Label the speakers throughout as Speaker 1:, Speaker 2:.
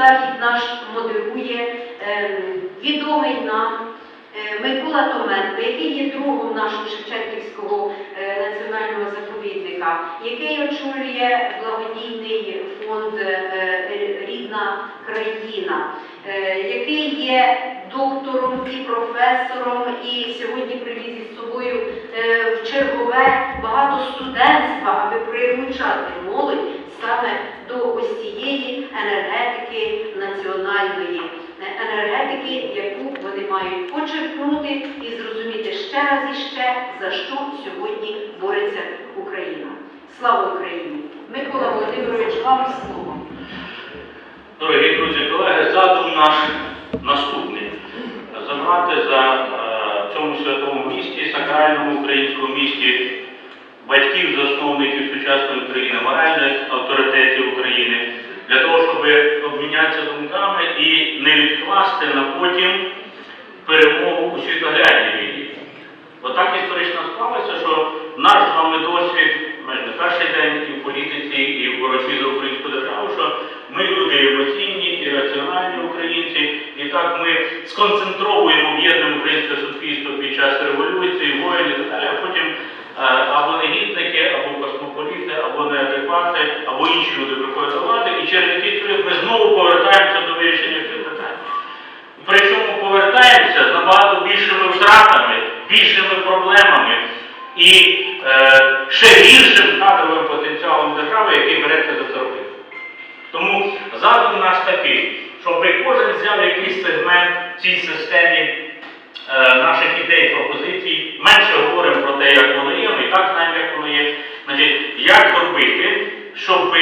Speaker 1: захід наш модерує ем, відомий нам е, Микола Томенко, який є другом нашого Шевченківського е, національного заповідника, який очолює благодійний фонд е, Рідна країна, який є доктором і професором, і сьогодні привіз із собою в чергове багато студентства, мають почерпнути і зрозуміти ще раз і ще, за що сьогодні бореться Україна. Слава Україні! Микола Володимирович, вам слово.
Speaker 2: Дорогі друзі, колеги, задум наш наступний. Забрати за е, цьому святому місті, сакральному українському місті, батьків, засновників сучасної України, моральних авторитетів України, для того, щоб обмінятися думками і не відкласти на потім перемогу у світоглядній війні. Отак історично склалося, що наш з вами досвід, майже перший день і в політиці, і в боротьбі за українську державу, що ми люди емоційні і раціональні українці, і так ми сконцентровуємо, об'єднуємо українське суспільство під час революції, воїн і так далі, а потім е, або негідники, або космополіти, або неадеквати, або інші люди приходять до влади, і через якийсь період ми знову повертаємося до вирішення цих питань. Причому повертаємося з набагато більшими втратами, більшими проблемами і е, ще гіршим кадровим потенціалом держави, який береться це робити. Тому задум наш такий, щоб кожен взяв якийсь сегмент в цій системі е, наших ідей, пропозицій, менше говоримо про те, як воно є, ми так знаємо, як воно є. Значить, як зробити, щоб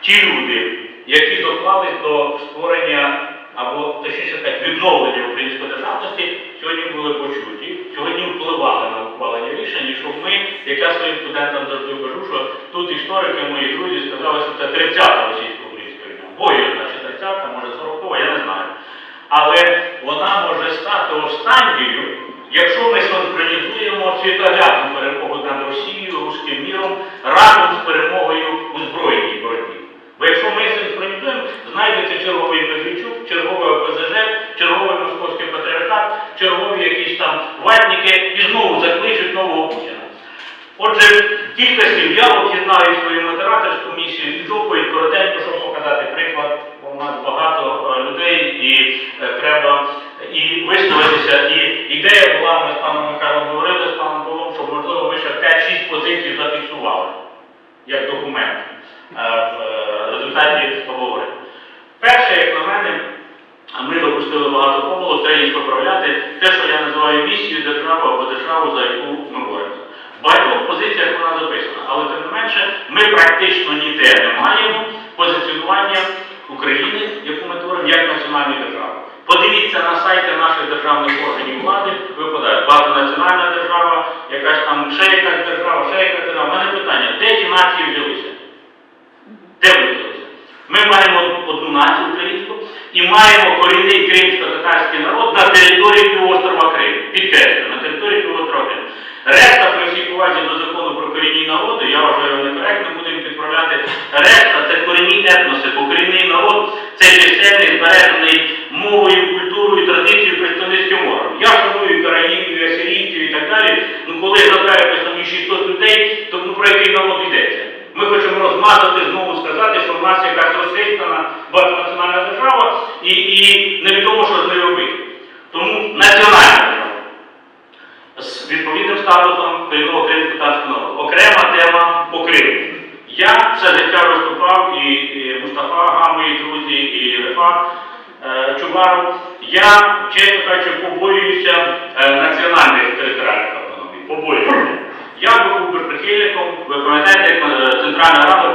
Speaker 2: ті люди, які доклались до створення або точніше сказати, відновлення української державності, сьогодні були почуті, сьогодні впливали на ухвалення рішень, щоб ми, як я своїм студентам завжди кажу, що тут історики, мої друзі, сказали, що це 30-та російсько-українська війна. Бою, значить 30-та, може 40-та, я не знаю. Але вона може стати останньою, якщо ми синхронізуємо світоглядну перемогу над Росією, руським міром разом з перемогою у збройній боротьбі. Бо якщо ми синхронізуємо, знайдеться черговий Медведчук, чергові якісь там ватники і знову закличуть нового Путіна. Отже, кілька слів. Я об'єднаю свою модераторську місію і доповідь коротенько, щоб показати приклад, у нас багато е, людей і е, треба і висловитися. І ідея була, ми з паном Михайлом говорили, з паном Павлом, щоб можливо ви ще 5-6 позицій зафіксували як документ е, в результаті обговорення. Перше, як на мене, ми допустили багато помилок, треба їх поправляти. Те, що я називаю місією держави або державу, за яку ми боремося. В багатьох позиціях вона записана, але тим не менше ми практично ніде не маємо позиціонування України, яку ми творимо, як національної держави. Подивіться на сайти наших державних органів влади, випадає багатонаціональна держава, якась там ще якась держава, ще якась держава. У мене питання, де ті нації взялися? Де вони взялися? Ми маємо одну націю українську і маємо корінний кримсько-татарський народ на території півострова Крим. Підкреслюю, на території півострова Крим. Решта, при всій повазі до закону про корінні народи, я вважаю некоректно, будемо підправляти. Решта це корінні етноси, бо корінний народ це чисельний, збережений мовою, культурою, традицією представницьким органом. Я шаную і асирійців і так далі. Ну коли згадаєте самі 600 людей, то ну, про який народ йдеться? Ми хочемо розмазати, знову сказати, що в нас якась розхитана багатонаціональна держава і, і невідомо, що з нею робити. Тому національна держава з відповідним статусом корінного кримсько-татарського народу. Окрема тема по Криму. Я все життя виступав, і, і Мустафа Ага, мої друзі, і Рефат е, Чубаров. Я, чесно кажучи, побоююся е, національних територіальних автономій. Побоююся. Я був прихильником, ви пам'ятаєте, як е, Центральна Рада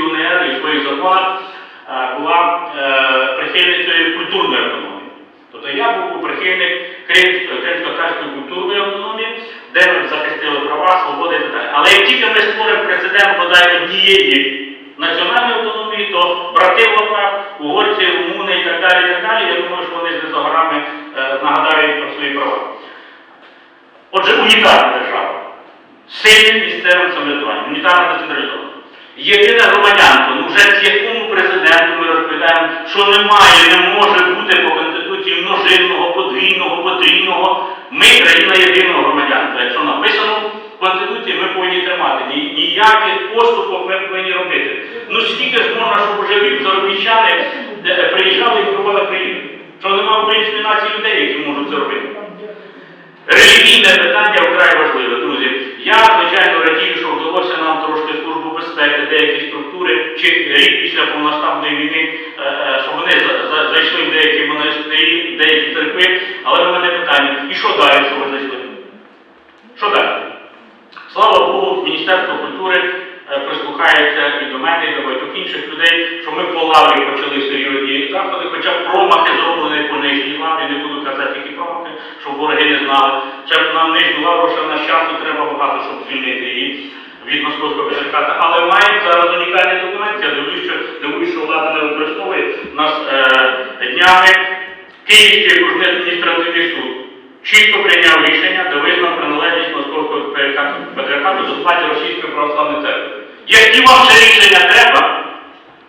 Speaker 2: в УНР і своїх законах е, була е, прихильницею культурної автономії. Тобто я був прихильник кримсько- кримсько-татарської культурної автономії, де ми захистили права, свободи і так далі. Але як тільки ми створимо прецедент бодай однієї національної автономії, то брати в угорці, румуни і так далі, і так далі, я думаю, що вони з за горами е, нагадають про свої права. Отже, унітарна держава сильним місцевим самоврядуванням, унітарна децентралізована. Єдине громадянство, ну вже якому президенту ми розповідаємо, що немає, не може бути по Конституції множинного, подвійного, потрійного. Ми країна єдиного громадянства. Якщо написано в Конституції, ми повинні тримати. Ні- Ніяких поступок ми повинні робити. Ну скільки ж можна, щоб уже заробітчани е, приїжджали і купували країну? Що немає української нації людей, які можуть це робити? Релігійне питання вкрай важливе, друзі. Я, звичайно, радію, що вдалося нам трошки безпеки, деякі структури, чи рік після повноштабної війни, е, е, що вони за- за- зайшли в деякі монастирі, деякі церкви. Але в мене питання, і що далі, що ви зайшли? Що далі? Слава Богу, Міністерство культури е, прислухається і до мене, і до багатьох інших людей, що ми по лаврі почали серйозні заходи, хоча промахи зроблені по нижній лаврі, не буду казати, які промахи, щоб вороги не знали. Ще б нам нижню лавру ще на часу треба багато, щоб звільнити її від московського патріархату. Але маємо зараз унікальний документ. Я дивлюсь, що дивлюсь, що влада не використовує У нас е, днями Київський окружний адміністративний суд чітко прийняв рішення, де визнав приналежність московського патріархату до складі Російської православної церкви. Які вам ще рішення треба,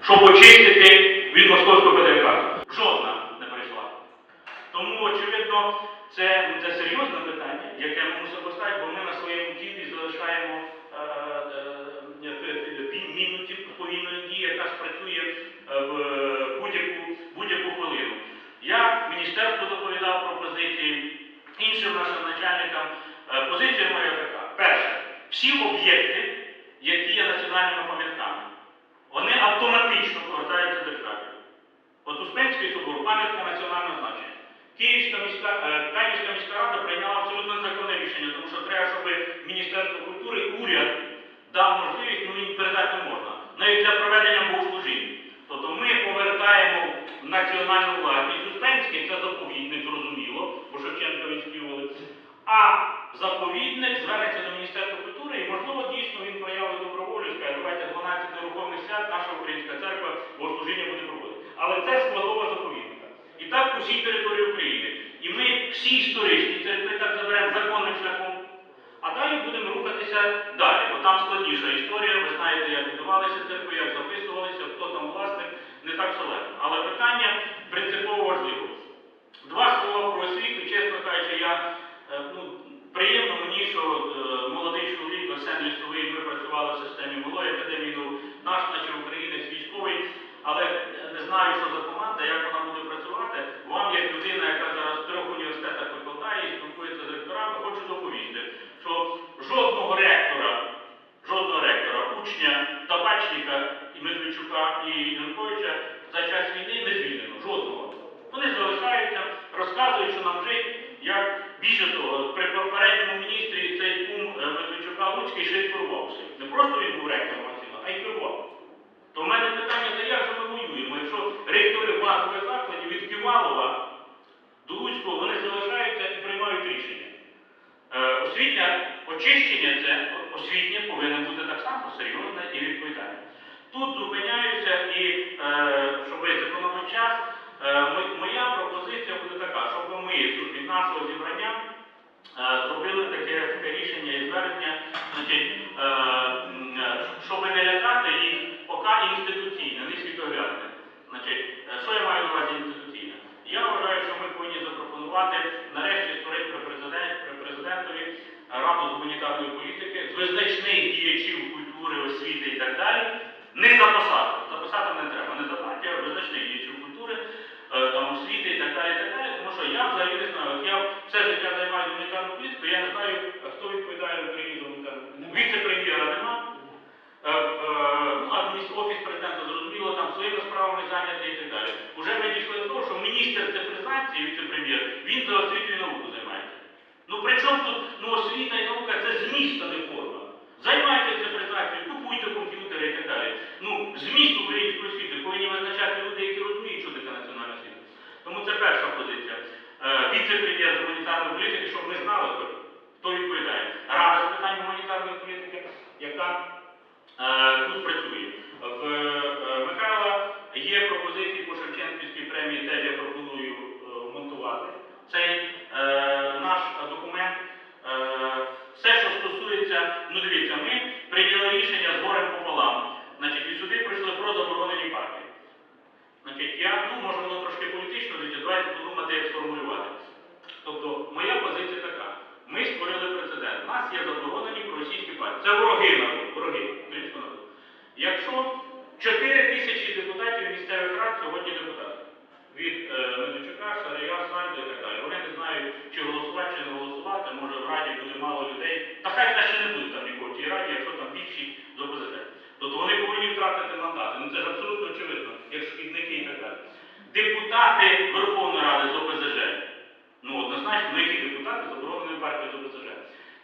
Speaker 2: щоб очистити від московського патріархату? Жодна не прийшла. Тому, очевидно, це, це серйозне питання, яке ми мусимо поставити, бо ми на своєму тілі залишаємо іншим нашим начальникам. Е, Позиція моя така. Перше, всі об'єкти, які є національними пам'ятками, вони автоматично повертаються державі. От Успенський собор, пам'ятка національного значення. Київська міська, е, Канівська міська рада прийняла абсолютно законне рішення, тому що треба, щоб Міністерство культури, уряд дав можливість, ну і передати можна, навіть для проведення богослужінь. Тобто ми повертаємо національну власність Успенський, це заповідник, зрозуміло, Шевченка відспівали. А заповідник звернеться до Міністерства культури і, можливо, дійсно він проявить доброволю скаже, давайте 12 нерухомих свят наша українська церква богослужіння буде проводити. Але це складова заповідника. І так по всій території України. І ми всі історичні церкви так заберемо законним шляхом. А далі будемо рухатися далі, бо там складніша історія. Ви знаєте, як будувалися церкви, як записувалися, хто там власник, не так все легко. Але питання принципово важливо. Два слова про освіту, чесно кажучи, я е, ну, приємно мені, що е, молодий чоловік Арсен Лісовий, ми працювали в системі Малої академії, ну, наш, наче українець військовий, але не знаю, що за команда, як вона буде працювати. Вам, як людина, яка зараз в трьох університетах викладає і спілкується з ректорами, хочу доповісти, що жодного ректора, жодного ректора, учня, табачника і Медведчука і Янковича за час війни не звільнено. Жодного. Вони залишаються, розказують, що нам жить, як більше того, при попередньому міністрі цей кум е, Медведчука Луцький ще й керував всім. Не просто він був ректором Максима, а й керував. То в мене питання, то як же ми воюємо? Якщо ректори базових закладів від Ківалова до Луцького вони залишаються і приймають рішення. Е, освітня очищення це освітнє повинно бути так само серйозне і відповідальне. Тут зупиняюся і, е, щоб зекономити час, е, моя пропозиція буде така, щоб ми від нашого зібрання е, зробили таке, таке рішення і звернення, щоб не лякати їх поки інституційне, не світоглядне. Значить, що я маю на увазі інституційне? Я вважаю, що ми повинні запропонувати нарешті створити при, президент, при президентові раду з гуманітарної політики, з визначних діячів культури, освіти і так далі. Не за посаду. За не треба, не за партію, а визначних діячів культури, е, там, освіти і так далі, і так далі. Тому що я взагалі не знаю. Я все життя займаюся гуманітарною політикою, я не знаю, хто відповідає Україні за гуманітарну політику. Віце-прем'єра нема. Е, е, ну, офіс президента зрозуміло, там своїми справами зайнятий і так далі. Уже ми дійшли до того, що міністр цифризації, віце-прем'єр, він за освіту і науку займається. Ну при чому тут ну, освіта і наука це зміст, а не форма. Займайтеся цифризацією, купуйте комп'ютери і так далі. Ну, зміст української освіти повинні визначати люди, які розуміють, що таке національна освіта. Тому це перша позиція. Е, Віце-прем'єр з гуманітарної політики, щоб ми знали, хто, відповідає. Рада з питань гуманітарної політики, яка е, тут працює. В е, Михайла є пропозиції по Шевченківській премії, теж я пропоную вмонтувати. Цей е, наш документ. Е, все, що стосується, ну дивіться, ми прийняли рішення з горем пополам. може воно трошки політично звучить, давайте подумати, як сформулювати. Тобто, моя позиція така. Ми створили прецедент. У про є проросійські партії. Це вороги народу, вороги українського народу. Якщо 4 тисячі депутатів місцевих рад сьогодні депутати, від е, Медведчука, Шарія, Сальдо і так далі, вони не знають, чи голосувати, чи не голосувати, може в раді буде мало людей. Та хай краще не буде там нікого в тій раді, якщо там більшість з ОПЗЖ. Тобто вони повинні втратити мандати. Ну це ж абсолютно очевидно, як шкідники і так далі. Депутати Верховної Ради з ОПЗЖ. Ну, однозначно, ну які депутати забороненої партії з ОПЗЖ.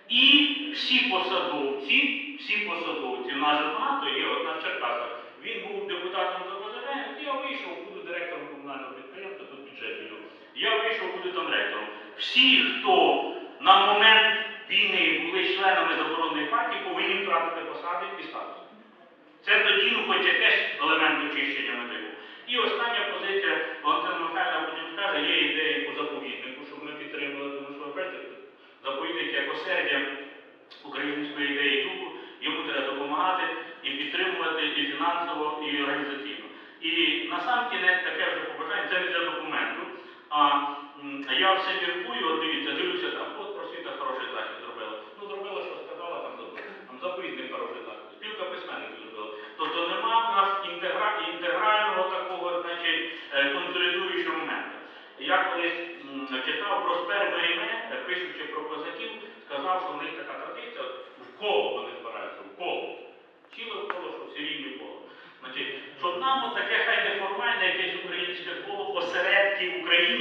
Speaker 2: І всі посадовці, всі посадовці, в нас же багато є, от на Черкасах. Він був депутатом з ОПЗЖ, я вийшов, буду директором комунального підприємства, тут бюджет веду. Я вийшов, буду там ректором. Всі, хто на момент війни були членами забороненої партії, повинні втратити посади і статус. Це тоді, ну, хоч якийсь елемент очищення мотиву. І остання позиція Валентина Михайловна скаже, є ідеї по заповіднику, щоб ми підтримали, тому що ви бачите, заповідник як осердя української ідеї духу, йому треба допомагати і підтримувати і фінансово, і організаційно. І на сам кінець таке вже побажання, це не для документу. А я все міркую, от дивіться, дивлюся там, от просвіта хороший захід зробила. Ну зробила, що сказала, там зробила. Там заповідник хороший захід. Спілка письменників зробила. Тобто нема в нас інтегра... інтегрального такого, значить, е, консолідуючого моменту. Я колись м, читав Проспер Меріме, е, пишучи про козаків, сказав, що в них така традиція, от в коло вони збираються, в коло. Ціле в коло, що всі рівні в коло. Значить, щоб нам от таке хай неформальне якесь українське коло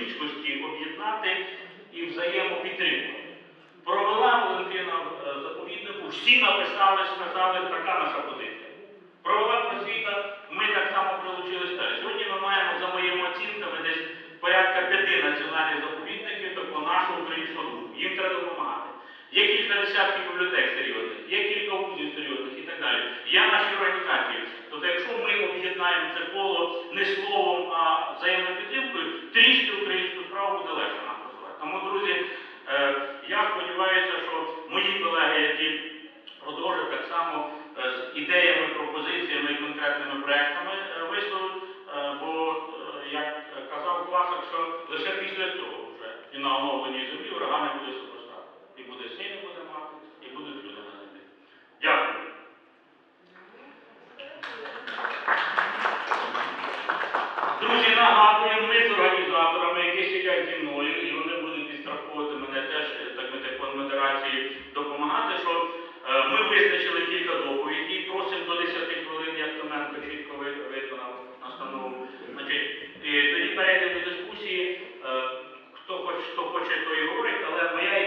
Speaker 2: українськості об'єднати і взаємопідтримувати. Провела Валентина е, заповіднику, всі написали, сказали, така наша позиція. Провела просвіта, ми так само прилучились далі. Сьогодні ми маємо, за моїми оцінками, десь порядка п'яти національних заповідників такого нашого українського духу. Їм треба допомагати. Є кілька десятків бібліотек серйозних, є кілька вузів серйозних і так далі. Є наші організації. Тобто, якщо ми об'єднаємо це коло не словом, а взаємною трішки українську справу буде легше нам просувати. Тому, друзі, е, я сподіваюся, що мої колеги, які продовжують так само е, з ідеями, пропозиціями і конкретними проектами е, висловить, е, бо, е, як казав класик, що лише після цього вже і на оновленій землі урагани буде супростати. І буде сильний буде мати, і будуть люди на землі. Дякую. Друзі, нагадую, ми з організаторами, які сидять зі мною, і вони будуть підстраховувати мене теж, так би так, модерації допомагати, що е, ми визначили кілька доповідей, просимо до 10 хвилин, як Томенко чітко ви- виконав настанову. Значить, і тоді перейдемо до дискусії. Е, Хто хоче, то і говорить, але моя